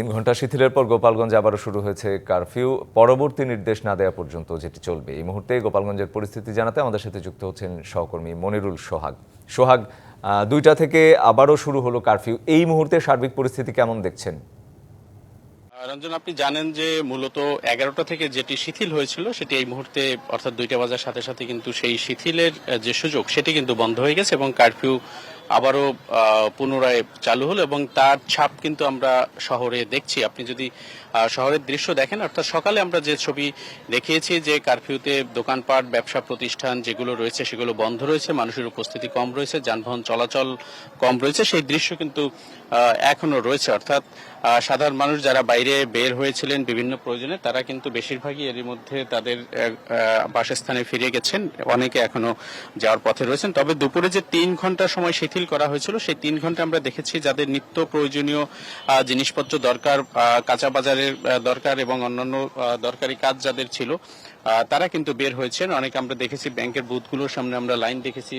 তিন ঘণ্টা শিথিলের পর গোপালগঞ্জে আবারও শুরু হয়েছে কারফিউ। পরবর্তী নির্দেশ না দেওয়া পর্যন্ত যেটি চলবে। এই মুহূর্তে গোপালগঞ্জের পরিস্থিতি জানাতে আমাদের সাথে যুক্ত হচ্ছেন সহকর্মী মনিরুল সোহাগ। সোহাগ দুইটা থেকে আবারও শুরু হলো কারফিউ। এই মুহূর্তে সার্বিক পরিস্থিতি কেমন দেখছেন? রঞ্জন, আপনি জানেন যে মূলত এগারোটা থেকে যেটি শিথিল হয়েছিল, সেটি এই মুহূর্তে অর্থাৎ দুইটা বাজার সাথে সাথে কিন্তু সেই শিথিলের যে সুযোগ, সেটি কিন্তু বন্ধ হয়ে গেছে এবং কারফিউ আবারও পুনরায় চালু হলো এবং তার ছাপ কিন্তু আমরা শহরে দেখছি। আপনি যদি শহরের দৃশ্য দেখেন, অর্থাৎ সকালে আমরা যে ছবি দেখিয়েছি যে কারফিউতে দোকানপাট, ব্যবসা প্রতিষ্ঠান যেগুলো রয়েছে সেগুলো বন্ধ রয়েছে, মানুষের উপস্থিতি কম রয়েছে, যানবাহন চলাচল কম রয়েছে, সেই দৃশ্য কিন্তু এখনও রয়েছে। অর্থাৎ সাধারণ মানুষ যারা বাইরে বের হয়েছিলেন বিভিন্ন প্রয়োজনে, তারা কিন্তু বেশিরভাগই এরই মধ্যে তাদের বাসস্থানে ফিরে গেছেন। অনেকে এখনও যাওয়ার পথে রয়েছেন। তবে দুপুরে যে তিন ঘণ্টা সময় শিথিল করা হয়েছিল। সেই তিন ঘণ্টা আমরা দেখেছি যাদের নিত্য প্রয়োজনীয় জিনিসপত্র দরকার কাঁচা বাজারের দরকার এবং অন্যান্য দরকারি কাজ যাদের ছিল। তারা কিন্তু বের হয়েছেন। অনেকে আমরা দেখেছি ব্যাংকের বুথগুলোর সামনে আমরা লাইন দেখেছি।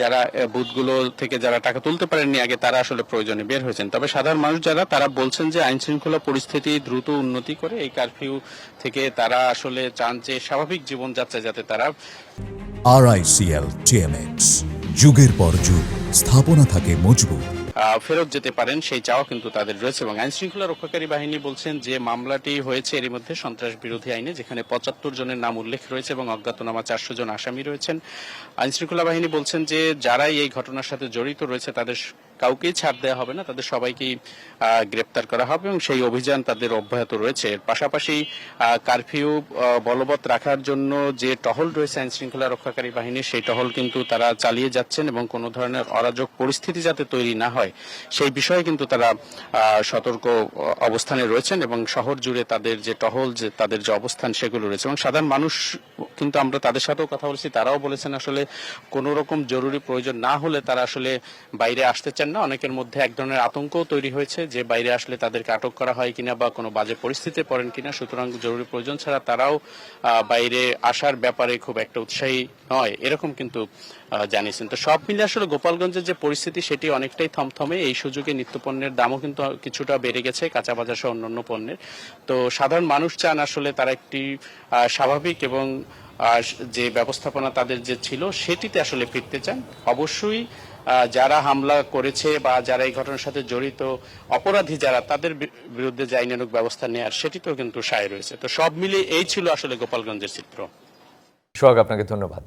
যারা বুথগুলো থেকে যারা টাকা তুলতে পারেননি, আগে তারা আসলে প্রয়োজনে বের হয়েছেন। তবে সাধারণ মানুষ যারা, তারা বলছেন যে আইন শৃঙ্খলা পরিস্থিতি দ্রুত উন্নতি করে এই কারফিউ থেকে তারা আসলে চান যে স্বাভাবিক জীবনযাত্রা যাতে তারা আরআইসিএল টিএমএক্স যুগের পর যুগ, স্থাপনা থাকে মজবুত। ফেরত যেতে পারেন, সেই চাওয়া কিন্তু তাদের রয়েছে এবং আইন শৃঙ্খলা রক্ষাকারী বাহিনী বলছেন যে মামলাটি হয়েছে এরই মধ্যে সন্ত্রাস বিরোধী আইনে, যেখানে পঁচাত্তর জনের নাম উল্লেখ রয়েছে এবং অজ্ঞাতনামা চারশো জন আসামি রয়েছেন। আইন শৃঙ্খলা বাহিনী বলছেন যে যারাই এই ঘটনার সাথে জড়িত রয়েছে, তাদের কাউকেই ছাড় দেওয়া হবে না, তাদের সবাইকেই গ্রেপ্তার করা হবে এবং সেই অভিযান তাদের অব্যাহত রয়েছে। পাশাপাশি কারফিউ বলবৎ রাখার জন্য যে টহল রয়েছে আইন শৃঙ্খলা রক্ষাকারী বাহিনীর, সেই টহল কিন্তু তারা চালিয়ে যাচ্ছেন এবং কোনো ধরনের অরাজক পরিস্থিতি যাতে তৈরি না হয়, সেই বিষয়ে কিন্তু তারা সতর্ক অবস্থানে রয়েছেন এবং শহর জুড়ে তাদের যে টহল, যে তাদের যে অবস্থান সেগুলো রয়েছে। এবং সাধারণ মানুষ কিন্তু আমরা তাদের সাথেও কথা বলেছি, তারাও বলেছেন আসলে কোনো রকম জরুরি প্রয়োজন না হলে তারা আসলে বাইরে আসতে চান না, অনেকের মধ্যে এক ধরনের আতঙ্কও তৈরি হয়েছে যে বাইরে আসলে তাদেরকে আটক করা হয় কিনা বা কোনো বাজে পরিস্থিতিতে পড়েন কিনা। সুতরাং জরুরি প্রয়োজন ছাড়া তারাও বাইরে আসার ব্যাপারে খুব একটা উৎসাহী নয়, এরকম কিন্তু জানিয়েছেন। তো সব মিলে আসলে গোপালগঞ্জের যে পরিস্থিতি, সেটি অনেকটাই থমথমে। এই সুযোগে নিত্যপণ্যের দামও কিন্তু কিছুটা বেড়ে গেছে, কাঁচা বাজার সহ অন্যান্য পণ্যের। তো সাধারণ মানুষ চান আসলে তারা একটি স্বাভাবিক এবং যে ব্যবস্থাপনা তাদের যে ছিল, সেটিতে আসলে ফিরতে চান। অবশ্যই যারা হামলা করেছে বা যারা এই ঘটনার সাথে জড়িত অপরাধী যারা, তাদের বিরুদ্ধে যে আইনানুক ব্যবস্থা নেওয়ার সেটিতেও কিন্তু সায় রয়েছে। তো সব মিলিয়ে এই ছিল আসলে গোপালগঞ্জের চিত্র। সোহাগ, আপনাকে ধন্যবাদ।